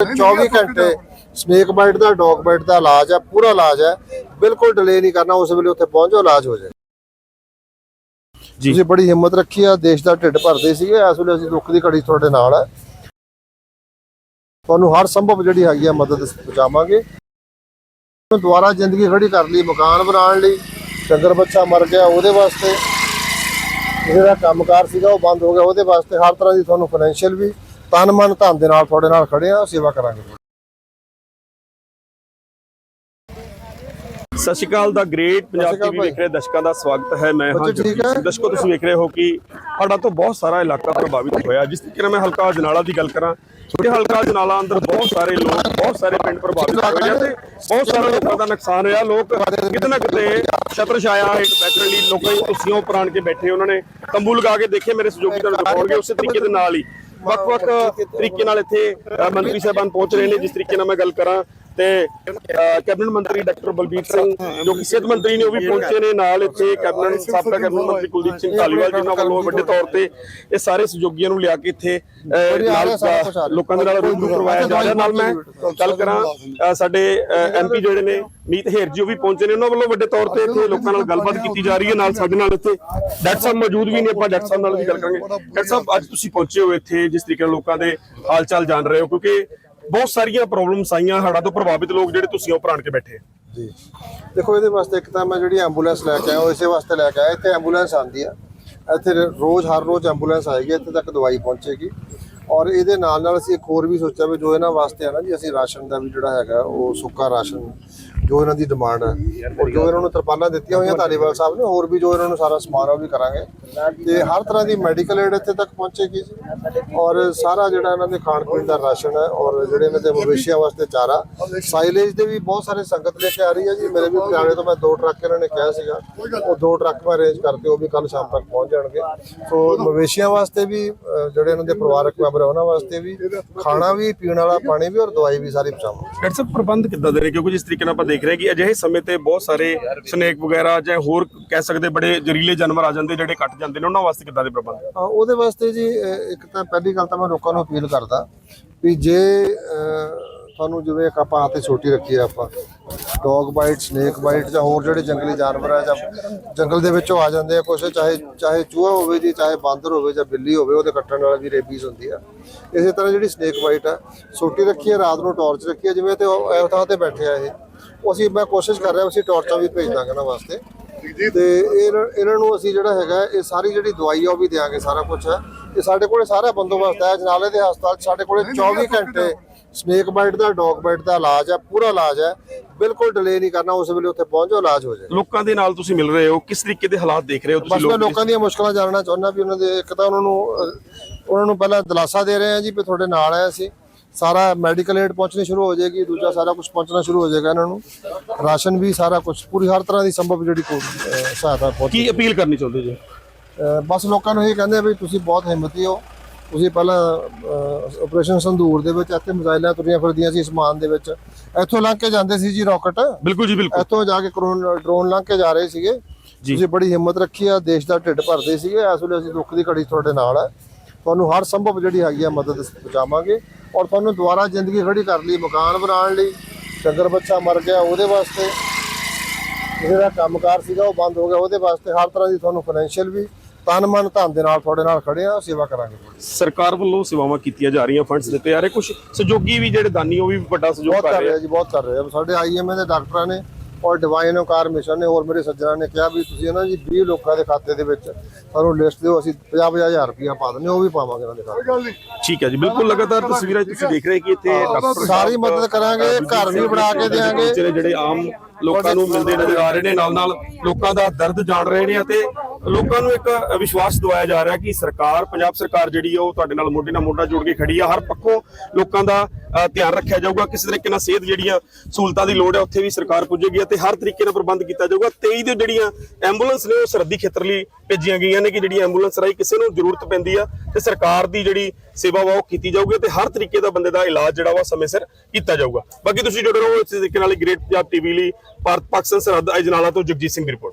24 ਘੰਟੇ snake bite ਦਾ dog bite ਦਾ ਇਲਾਜ ਹੈ ਪੂਰਾ ਇਲਾਜ ਹੈ ਬਿਲਕੁਲ ਡਿਲੇ ਨਹੀਂ ਕਰਨਾ ਉਸ ਵੇਲੇ ਉੱਥੇ ਪਹੁੰਚੋ ਇਲਾਜ ਹੋ ਜਾਏ ਜੀ। ਤੁਸੀਂ ਬੜੀ ਹਿੰਮਤ ਰੱਖੀ ਆ ਦੇਸ਼ ਦਾ ਢਿੱਡ ਭਰਦੇ ਸੀਗੇ ਇਸ ਵੇਲੇ ਅਸੀਂ ਦੁੱਖ ਦੀ ਘੜੀ ਤੁਹਾਡੇ ਨਾਲ ਹੈ ਤੁਹਾਨੂੰ ਹਰ ਸੰਭਵ ਜਿਹੜੀ ਹੈਗੀ ਆ ਮਦਦ ਪਹੁੰਚਾਵਾਂਗੇ। ਦੁਬਾਰਾ ਜ਼ਿੰਦਗੀ ਖੜੀ ਕਰ ਲਈ ਮਕਾਨ ਬਣਾਉਣ ਲਈ ਡੰਗਰ ਬੱਚਾ ਮਰ ਗਿਆ ਉਹਦੇ ਵਾਸਤੇ। ਜਿਹੜਾ ਕੰਮਕਾਰ ਸੀਗਾ ਉਹ ਬੰਦ ਹੋ ਗਿਆ ਉਹਦੇ ਵਾਸਤੇ ਹਰ ਤਰ੍ਹਾਂ ਦੀ ਤੁਹਾਨੂੰ ਫਾਈਨੈਂਸ਼ੀਅਲ ਵੀ ਤਨ ਮਨ ਧਨ ਦੇ ਨਾਲ ਤੁਹਾਡੇ ਨਾਲ ਖੜੇ ਆ ਸੇਵਾ ਕਰਾਂਗੇ। ਸਤਿ ਸ਼੍ਰੀ ਅਕਾਲ ਦਾ ਗ੍ਰੇਟ ਪੰਜਾਬ ਟੀਵੀ ਵੇਖ ਰਹੇ ਦਰਸ਼ਕਾਂ ਦਾ ਸਵਾਗਤ ਹੈ ਮੈਂ ਹਾਂ ਦਰਸ਼ਕੋ ਤੁਸੀਂ ਵੇਖ ਰਹੇ ਹੋ ਕਿ ਸਾਡਾ ਤੋਂ ਬਹੁਤ ਸਾਰਾ ਇਲਾਕਾ ਪ੍ਰਭਾਵਿਤ ਹੋਇਆ। ਜਿਸ ਤਰੀਕੇ ਮੈਂ ਹਲਕਾ ਜਨਾਲਾ ਦੀ ਗੱਲ ਕਰਾਂ ਛੋਟੇ ਹਲਕਾ ਜਨਾਲਾ ਅੰਦਰ ਬਹੁਤ ਸਾਰੇ ਲੋਕ ਬਹੁਤ ਸਾਰੇ ਪਿੰਡ ਪ੍ਰਭਾਵਿਤ ਹੋਏ ਨੇ ਤੇ ਬਹੁਤ ਸਾਰੇ ਲੋਕਾਂ ਦਾ ਨੁਕਸਾਨ ਹੋਇਆ। ਲੋਕ ਕਿਤੇ ਨਾ ਕਿਤੇ ਛਤਰ ਛਾਇਆ ਹੇਠ ਬੈਠਣ ਲਈ ਲੋਕਾਂ ਦੀ ਕੁਰਸੀਆਂ ਪ੍ਰਾਣ ਕੇ ਬੈਠੇ ਉਹਨਾਂ ਨੇ। ਤੰਬੂ ਲਗਾ ਕੇ ਦੇਖੇ ਮੇਰੇ ਸਹਿਯੋਗੀ ਤੁਹਾਨੂੰ ਦਿਖਾਉਣਗੇ ਉਸੇ ਤਰੀਕੇ ਦੇ ਨਾਲ ਹੀ ਵੱਖ-ਵੱਖ ਤਰੀਕੇ ਨਾਲ ਇੱਥੇ ਮੰਤਰੀ ਸਾਹਿਬਾਨ ਪਹੁੰਚ ਰਹੇ ਨੇ। ਜਿਸ ਤਰੀਕੇ ਨਾਲ ਮੈਂ ਗੱਲ ਕਰਾਂ ਤੇ ਕੈਬਨਿਟ ਮੰਤਰੀ ਡਾਕਟਰ ਬਲਬੀਰ ਸਿੰਘ ਜੋ ਕਿ ਸਿਹਤ ਮੰਤਰੀ ਨੇ ਉਹ ਵੀ ਪਹੁੰਚੇ ਨੇ ਨਾਲ ਇੱਥੇ ਕੈਬਨਿਟ ਸਾਬਕਾ ਕੈਬਨਿਟ ਮੰਤਰੀ ਕੁਲਦੀਪ ਸਿੰਘ ਧਾਲੀਵਾਲ ਜਿਨ੍ਹਾਂ ਵੱਲੋਂ ਵੱਡੇ ਤੌਰ ਤੇ ਇਹ ਸਾਰੇ ਸਹਿਯੋਗੀਆਂ ਨੂੰ ਲਿਆ ਕੇ ਇੱਥੇ ਨਾਲ ਲੋਕਾਂ ਦੇ ਨਾਲ ਰੂਬਰੂ ਕਰਵਾਇਆ ਜਾ ਰਿਹਾ। ਨਾਲ ਮੈਂ ਗੱਲ ਕਰਾਂ ਸਾਡੇ ਐਮਪੀ ਜਿਹੜੇ ਨੇ ਮੀਤ ਹੇਰ ਜੀ ਉਹ ਵੀ ਪਹੁੰਚੇ ਨੇ। ਉਹਨਾਂ ਵੱਲੋਂ ਵੱਡੇ ਤੌਰ ਤੇ ਇੱਥੇ ਲੋਕਾਂ ਨਾਲ ਗੱਲਬਾਤ ਕੀਤੀ ਜਾ ਰਹੀ ਹੈ। ਨਾਲ ਸਾਡੇ ਨਾਲ ਇੱਥੇ ਡਾਕਟਰ ਸਾਹਿਬ ਮੌਜੂਦ ਵੀ ਨੇ। ਆਪਾਂ ਡਾਕਟਰ ਸਾਹਿਬ ਨਾਲ ਵੀ ਗੱਲ ਕਰਾਂਗੇ। ਡਾਕਟਰ ਸਾਹਿਬ ਅੱਜ ਤੁਸੀਂ ਪਹੁੰਚੇ ਹੋ ਇੱਥੇ ਜਿਸ ਤਰੀਕੇ ਨਾਲ ਲੋਕਾਂ ਦੇ ਹਾਲ ਚਾਲ ਜਾਣ ਰਹੇ ਹੋ ਕਿਉਂਕਿ ਬਹੁਤ ਸਾਰੀਆਂ ਪ੍ਰੋਬਲਮਸ ਆਈਆਂ ਹੜ੍ਹਾਂ ਤੋਂ ਪ੍ਰਭਾਵਿਤ ਲੋਕ ਜਿਹੜੇ ਤੁਸੀਂ ਉਹ ਪ੍ਰਾਣ ਕੇ ਬੈਠੇ ਜੀ। ਦੇਖੋ, ਇਹਦੇ ਵਾਸਤੇ ਇੱਕ ਤਾਂ ਮੈਂ ਜਿਹੜੀ ਐਂਬੂਲੈਂਸ ਲੈ ਕੇ ਆਇਆ, ਉਹ ਇਸੇ ਵਾਸਤੇ ਲੈ ਕੇ ਆਇਆ। ਇੱਥੇ ਐਂਬੂਲੈਂਸ ਆਉਂਦੀ ਆ। ਇੱਥੇ ਰੋਜ਼, ਹਰ ਰੋਜ਼ ਐਂਬੂਲੈਂਸ ਆਏਗੀ, ਇੱਥੇ ਤੱਕ ਦਵਾਈ ਪਹੁੰਚੇਗੀ। ਔਰ ਇਹਦੇ ਨਾਲ ਨਾਲ ਅਸੀਂ ਇੱਕ ਹੋਰ ਵੀ ਸੋਚਿਆ ਵੀ ਜੋ ਇਹਨਾਂ ਵਾਸਤੇ ਆ ਨਾ ਜੀ, ਅਸੀਂ ਰਾਸ਼ਨ ਦਾ ਵੀ ਜਿਹੜਾ ਹੈਗਾ, ਉਹ ਸੁੱਕਾ ਰਾਸ਼ਨ, ਜੋ ਇਹਨਾਂ ਦੀ ਡਿਮਾਂਡ ਹੈ, ਔਰ ਜੋ ਇਹਨਾਂ ਨੂੰ ਤਰਪਾਲਾਂ ਦਿੱਤੀਆਂ ਹੋਈਆਂ ਧਾਲੀਵਾਲ ਸਾਹਿਬ ਨੇ, ਹੋਰ ਵੀ ਜੋ ਇਹਨਾਂ ਨੂੰ ਸਾਰਾ ਸਮਾਨ ਉਹ ਵੀ ਕਰਾਂਗੇ। ਤੇ ਹਰ ਤਰ੍ਹਾਂ ਦੀ ਮੈਡੀਕਲ ਏਡ ਇੱਥੇ ਤੱਕ ਪਹੁੰਚੇਗੀ ਜੀ। ਔਰ ਸਾਰਾ ਜਿਹੜਾ ਇਹਨਾਂ ਦੇ ਖਾਣ ਪੀਣ ਦਾ ਰਾਸ਼ਨ ਹੈ, ਔਰ ਜਿਹੜੇ ਇਹਨਾਂ ਦੇ ਮਵੇਸ਼ੀਆਂ ਵਾਸਤੇ ਚਾਰਾ ਸਾਈਲੇਜ ਦੇ ਵੀ ਬਹੁਤ ਸਾਰੇ ਸੰਗਤ ਲੈ ਕੇ ਆ ਰਹੀ ਹੈ ਜੀ। ਮੇਰੇ ਵੀ ਪਟਿਆਲੇ ਤੋਂ ਮੈਂ ਦੋ ਟਰੱਕ ਇਹਨਾਂ ਨੇ ਕਿਹਾ ਸੀਗਾ, ਉਹ ਦੋ ਟਰੱਕ ਮੈਂ ਅਰੇਂਜ ਕਰਕੇ ਉਹ ਵੀ ਕੱਲ ਸ਼ਾਮ ਤੱਕ ਪਹੁੰਚ ਜਾਣਗੇ। ਸੋ ਮਵੇਸ਼ੀਆਂ ਵਾਸਤੇ ਵੀ ਜਿਹੜੇ ਇਹਨਾਂ ਦੇ ਪਰਿਵਾਰਕ ਮੈਂਬਰ ਆ ਉਹਨਾਂ ਵਾਸਤੇ ਵੀ ਖਾਣਾ ਵੀ ਪੀਣ ਵਾਲਾ ਪਾਣੀ ਵੀ ਔਰ ਦਵਾਈ ਵੀ ਸਾਰੀ ਪਹੁੰਚਾਵਾਂਗੇ। ਡਾਕਟਰ ਸਾਹਿਬ ਪ੍ਰਬੰਧ ਕਿੱਦਾਂ ਦੇ ਨੇ? ਕਿਉਂਕਿ ਜਿਸ ਤਰੀਕੇ ਨਾਲ ਆਪਾਂ ਦੇਖ ਰਹੇ ਕਿ ਅਜਿਹੇ ਸਮੇਂ ਤੇ ਬਹੁਤ ਸਾਰੇ ਸਨੇਕ ਵਗੈਰਾ ਜਾਂ ਹੋਰ ਕਹਿ ਸਕਦੇ ਬੜੇ ਜ਼ਹਿਰੀਲੇ ਜਾਨਵਰ ਆ ਜਾਂਦੇ ਜਿਹੜੇ ਕੱਟ ਜਾਂਦੇ ਨੇ ਉਹਨਾਂ ਵਾਸਤੇ ਕਿੱਦਾਂ ਦੇ ਪ੍ਰਬੰਧ ਹਾਂ, ਉਹਦੇ ਵਾਸਤੇ ਜੀ ਇੱਕ ਤਾਂ ਪਹਿਲੀ ਗੱਲ ਤਾਂ ਮੈਂ ਲੋਕਾਂ ਨੂੰ ਅਪੀਲ ਕਰਦਾ ਵੀ ਜੇ ਤੁਹਾਨੂੰ ਜਿਵੇਂ ਇੱਕ ਆਪਾਂ ਹੱਥੇ ਛੋਟੀ ਰੱਖੀ ਆ ਆਪਾਂ ਡੌਗ ਬਾਈਟ ਸਨੇਕ ਬਾਈਟ ਜਾਂ ਹੋਰ ਜਿਹੜੇ ਜੰਗਲੀ ਜਾਨਵਰ ਆ ਜਾਂ ਜੰਗਲ ਦੇ ਵਿੱਚੋਂ ਆ ਜਾਂਦੇ ਆ ਕੁਛ ਚਾਹੇ ਚਾਹੇ ਚੂਹਾ ਹੋਵੇ ਜੀ ਚਾਹੇ ਬਾਂਦਰ ਹੋਵੇ ਜਾਂ ਬਿੱਲੀ ਹੋਵੇ ਉਹਦੇ ਕੱਟਣ ਨਾਲ ਵੀ ਰੇਬੀਜ਼ ਹੁੰਦੀ ਆ। ਇਸੇ ਤਰ੍ਹਾਂ ਜਿਹੜੀ ਸਨੇਕ ਬਾਈਟ ਆ ਛੋਟੀ ਰੱਖੀ ਆ ਰਾਤ ਨੂੰ ਟਾਰਚ ਰੱਖੀ ਆ ਜਿਵੇਂ ਤੇ ਉਹ ਥਾਂ ਤੇ ਬੈਠੇ ਆ ਇਹ। ਉਹ ਅਸੀਂ ਮੈਂ ਕੋਸ਼ਿਸ਼ ਕਰ ਰਿਹਾ ਅਸੀਂ ਟਾਰਚਾਂ ਵੀ ਭੇਜ ਦਾਂਗੇ ਉਹਨਾਂ ਵਾਸਤੇ ਤੇ ਇਹਨਾਂ ਇਹਨਾਂ ਨੂੰ ਅਸੀਂ ਜਿਹੜਾ ਹੈਗਾ ਇਹ ਸਾਰੀ ਜਿਹੜੀ ਦਵਾਈ ਆ ਉਹ ਵੀ ਦੇਾਂਗੇ ਸਾਰਾ ਕੁਝ ਹੈ ਇਹ ਸਾਡੇ ਕੋਲੇ ਸਾਰਾ ਬੰਦੋਬਸਤ ਹੈ ਜਨਾਲੇ ਦੇ ਹਸਪਤਾਲ ਸਾਡੇ ਕੋਲੇ 24 ਘੰਟੇ ਸਨੇਕ ਬਾਈਟ ਦਾ ਡੌਗ ਬਾਈਟ ਦਾ ਇਲਾਜ ਹੈ ਪੂਰਾ ਇਲਾਜ ਹੈ। ਬਿਲਕੁਲ ਡਿਲੇ ਨਹੀਂ ਕਰਨਾ ਉਸ ਵੇਲੇ ਉੱਥੇ ਪਹੁੰਚੋ ਇਲਾਜ ਹੋ ਜਾਏ ਲੋਕਾਂ ਦੇ ਨਾਲ ਤੁਸੀਂ ਮਿਲ ਰਹੇ ਹੋ ਕਿਸ ਤਰੀਕੇ ਦੇ ਹਾਲਾਤ ਦੇਖ ਰਹੇ ਹੋ ਬਸ ਤੁਸੀਂ ਮੈਂ ਲੋਕ ਲੋਕਾਂ ਦੀਆਂ ਮੁਸ਼ਕਲਾਂ ਜਾਣਨਾ ਚਾਹੁੰਦਾ ਵੀ ਉਹਨਾਂ ਦੇ ਇੱਕ ਤਾਂ ਉਹਨਾਂ ਨੂੰ ਉਹਨਾਂ ਨੂੰ ਪਹਿਲਾਂ ਦਿਲਾਸਾ ਦੇ ਰਹੇ ਹਾਂ ਜੀ ਵੀ ਤੁਹਾਡੇ ਨਾਲ ਹੈ ਅਸੀਂ। ਸਾਰਾ ਮੈਡੀਕਲ ਏਡ ਪਹੁੰਚਣੀ ਸ਼ੁਰੂ ਹੋ ਜਾਏਗੀ ਦੂਜਾ ਸਾਰਾ ਕੁਝ ਪਹੁੰਚਣਾ ਸ਼ੁਰੂ ਹੋ ਜਾਏਗਾ ਇਹਨਾਂ ਨੂੰ। ਰਾਸ਼ਨ ਵੀ ਸਾਰਾ ਕੁਝ ਪੂਰੀ ਹਰ ਤਰ੍ਹਾਂ ਦੀ ਸੰਭਵ ਜਿਹੜੀ ਸਹਾਇਤਾ ਪਹੁੰਚ ਕੀ ਅਪੀਲ ਕਰਨੀ ਚਾਹੁੰਦੇ ਜੀ? ਬਸ ਲੋਕਾਂ ਨੂੰ ਇਹ ਕਹਿੰਦੇ ਆ ਵੀ ਤੁਸੀਂ ਬਹੁਤ ਹਿੰਮਤੀ ਹੋ। ਤੁਸੀਂ ਪਹਿਲਾਂ ਆਪਰੇਸ਼ਨ ਸੰਦੂਰ ਦੇ ਵਿੱਚ ਇੱਥੇ ਮਿਜ਼ਾਈਲਾਂ ਤੁਰੀਆਂ ਫਿਰਦੀਆਂ ਸੀ ਸਮਾਨ ਦੇ ਵਿੱਚ। ਇੱਥੋਂ ਲੰਘ ਕੇ ਜਾਂਦੇ ਸੀ ਜੀ ਰਾਕਟ ਬਿਲਕੁਲ ਜੀ ਬਿਲਕੁਲ। ਇੱਥੋਂ ਜਾ ਕੇ ਡਰੋਨ ਲੰਘ ਕੇ ਜਾ ਰਹੇ ਸੀਗੇ। ਤੁਸੀਂ ਬੜੀ ਹਿੰਮਤ ਰੱਖੀ ਆ ਦੇਸ਼ ਦਾ ਢਿੱਡ ਭਰਦੇ ਸੀਗੇ। ਇਸ ਵੇਲੇ ਅਸੀਂ ਦੁੱਖ ਦੀ ਘੜੀ ਤੁਹਾਡੇ ਨਾਲ ਹੈ ਤੁਹਾਨੂੰ ਹਰ ਸੰਭਵ ਜਿਹੜੀ ਹੈਗੀ ਆ ਮਦਦ ਪਹੁੰਚਾਵਾਂਗੇ। ਔਰ ਤੁਹਾਨੂੰ ਦੁਬਾਰਾ ਜ਼ਿੰਦਗੀ ਖੜੀ ਕਰ ਲਈ ਮਕਾਨ ਬਣਾਉਣ ਲਈ। ਡੰਗਰ ਬੱਚਾ ਮਰ ਗਿਆ ਉਹਦੇ ਵਾਸਤੇ। ਜਿਹੜਾ ਕੰਮਕਾਰ ਸੀਗਾ ਉਹ ਬੰਦ ਹੋ ਗਿਆ ਉਹਦੇ ਵਾਸਤੇ ਹਰ ਤਰ੍ਹਾਂ ਦੀ ਤੁਹਾਨੂੰ ਫਾਈਨੈਂਸ਼ੀਅਲ ਵੀ ਤਨ ਮਨ ਧਨ ਦੇ ਨਾਲ ਤੁਹਾਡੇ ਨਾਲ ਖੜੇ ਆ ਸੇਵਾ ਕਰਾਂਗੇ। ਸਰਕਾਰ ਵੱਲੋਂ ਸੇਵਾਵਾਂ ਕੀਤੀਆਂ ਜਾ ਰਹੀਆਂ ਫੰਡਸ ਦਿੱਤੇ ਜਾ ਰਹੇ। ਕੁਝ ਸਹਿਯੋਗੀ ਵੀ ਜਿਹੜੇ ਦਾਨੀ ਉਹ ਵੀ ਵੱਡਾ ਸਹਿਯੋਗ ਬਹੁਤ ਕਰ ਕਰ ਰਹੇ ਆ। ਜੀ ਬਹੁਤ ਕਰ ਰਿਹਾ। ਸਾਡੇ ਆਈਐਮਏ ਦੇ ਡਾਕਟਰਾਂ ਨੇ ਔਰ ਡਿਵਾਈਨ ਓਕਾਰ ਮਿਸ਼ਨ ਨੇ ਹੋਰ ਮੇਰੇ ਸੱਜਣਾ ਨੇ ਕਿਹਾ ਵੀ ਤੁਸੀਂ ਨਾ ਜੀ 20 ਲੋਕਾਂ ਦੇ ਖਾਤੇ ਦੇ ਵਿੱਚ ਸਾਨੂੰ ਲਿਸਟ ਦਿਓ ਅਸੀਂ 50 ਹਜ਼ਾਰ ਰੁਪਇਆ ਪਾ ਦਿੰਦੇ ਹਾਂ, ਉਹ ਵੀ ਪਾਵਾਂਗੇ ਉਹਨਾਂ ਦੇ ਖਾਤੇ ਠੀਕ ਹੈ ਜੀ ਬਿਲਕੁਲ ਲਗਾਤਾਰ ਤਸਵੀਰਾਂ 'ਚ ਤੁਸੀਂ ਦੇਖ ਰਹੇ ਕਿ ਇੱਥੇ ਡਾਕਟਰ ਸਾਰੀ ਮਦਦ ਕਰਾਂਗੇ ਘਰ ਵੀ ਬਣਾ ਕੇ ਜਿਹੜੇ ਜਿਹੜੇ ਆਮ ਲੋਕਾਂ ਨੂੰ ਮਿਲਦੇ ਨਜ਼ਰ ਆ ਰਹੇ ਨੇ, ਨਾਲ ਨਾਲ ਲੋਕਾਂ ਦਾ ਦਰਦ ਜਾਣ ਰਹੇ ਨੇ ਅਤੇ ਲੋਕਾਂ ਨੂੰ ਇੱਕ ਵਿਸ਼ਵਾਸ ਦਿਵਾਇਆ ਜਾ ਰਿਹਾ ਕਿ ਸਰਕਾਰ, ਪੰਜਾਬ ਸਰਕਾਰ ਜਿਹੜੀ ਹੈ ਉਹ ਤੁਹਾਡੇ ਨਾਲ ਮੋਢੇ ਨਾਲ ਮੋਢਾ ਜੋੜ ਕੇ ਖੜੀ ਆ। ਹਰ ਪੱਖੋਂ ਲੋਕਾਂ ਦਾ ਧਿਆਨ ਰੱਖਿਆ ਜਾਊਗਾ। ਕਿਸੇ ਤਰੀਕੇ ਨਾਲ ਸਿਹਤ ਜਿਹੜੀਆਂ ਸਹੂਲਤਾਂ ਦੀ ਲੋੜ ਹੈ ਉੱਥੇ ਵੀ ਸਰਕਾਰ ਪੁੱਜੇਗੀ ਅਤੇ ਹਰ ਤਰੀਕੇ ਨਾਲ ਪ੍ਰਬੰਧ ਕੀਤਾ ਜਾਊਗਾ। 23 ਦੇ ਜਿਹੜੀਆਂ ਐਂਬੂਲੈਂਸ ਨੇ ਉਹ ਸਰਹੱਦੀ ਖੇਤਰ ਲਈ ਭੇਜੀਆਂ ਗਈਆਂ ਨੇ ਕਿ ਜਿਹੜੀ ਐਂਬੂਲੈਂਸ ਰਾਹੀਂ ਕਿਸੇ ਨੂੰ ਜ਼ਰੂਰਤ ਪੈਂਦੀ ਆ ਤੇ ਸਰਕਾਰ ਦੀ ਜਿਹੜੀ ਸੇਵਾ ਵਾ ਉਹ ਕੀਤੀ ਜਾਊਗੀ ਤੇ ਹਰ ਤਰੀਕੇ ਦਾ ਬੰਦੇ ਦਾ ਇਲਾਜ ਜਿਹੜਾ ਵਾ ਸਮੇਂ ਸਿਰ ਕੀਤਾ ਜਾਊਗਾ। ਬਾਕੀ ਤੁਸੀਂ ਜੁੜੇ ਰਹੋ ਇਸ ਤਰੀਕੇ ਨਾਲ ਗ੍ਰੇਟ ਪੰਜਾਬ ਟੀਵੀ ਲਈ, ਭਾਰਤ ਪਾਕਿਸਤਾਨ ਸਰਹੱਦ ਅਜਨਾਲਾ ਤੋਂ ਜਗਜੀਤ ਸਿੰਘ ਦੀ ਰਿਪੋਰਟ।